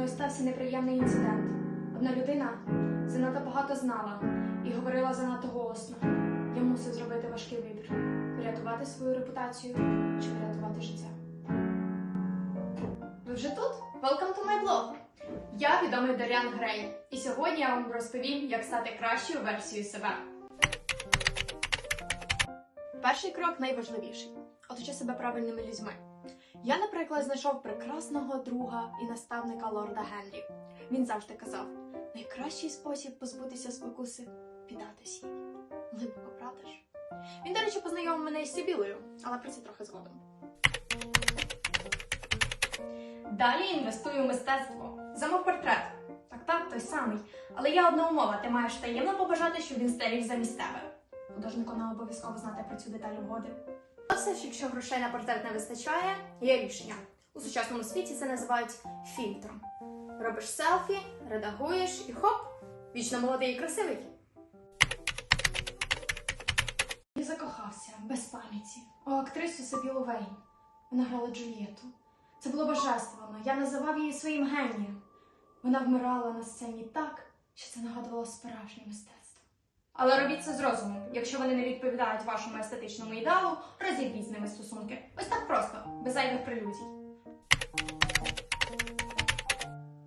мною стався неприємний інцидент. Одна людина занадто багато знала і говорила занадто голосно. Я мусив зробити важкий вибір: врятувати свою репутацію чи врятувати життя. Ви вже тут? Welcome to my blog! Я відомий Доріан Грей, і сьогодні я вам розповім, як стати кращою версією себе. Перший крок найважливіший оточи себе правильними людьми. Я, наприклад, знайшов прекрасного друга і наставника лорда Генрі. Він завжди казав: найкращий спосіб позбутися спокуси піддатись їй. Глибоко, правда ж? Він, до речі, познайомив мене із Сибілою, але про це трохи згодом. Далі інвестую в мистецтво. Замов портрет. Так, так, той самий. Але є одна умова: ти маєш таємно побажати, щоб він старів замість тебе. Художнику не обов'язково знати про цю деталь угоди. А якщо грошей на портрет не вистачає, є рішення. У сучасному світі це називають фільтром. Робиш селфі, редагуєш і хоп! Вічно молодий і красивий. Я закохався без пам'яті у актрису Сабілу Вейн. Вона грала Джульєту. Це було божественно. Я називав її своїм генієм. Вона вмирала на сцені так, що це нагадувало справжнє мистецтво. Але робіть це з розумом. Якщо вони не відповідають вашому естетичному ідеалу, розірвіть з ними стосунки. Ось так просто, без зайвих прелюдій.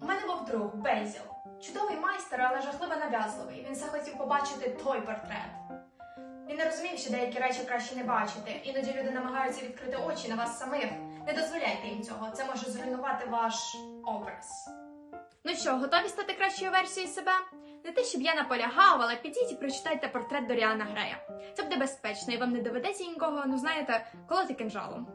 У мене був друг Бейзіл. Чудовий майстер, але жахливо нав'язливий. Він захотів побачити той портрет. Він не розумів, що деякі речі краще не бачити. Іноді люди намагаються відкрити очі на вас самих. Не дозволяйте їм цього. Це може зруйнувати ваш образ. Ну що, готові стати кращою версією себе? Не те, щоб я наполягав, але підіть і прочитайте портрет Доріана Грея. Це буде безпечно і вам не доведеться нікого, ну знаєте, колоти кинжалом.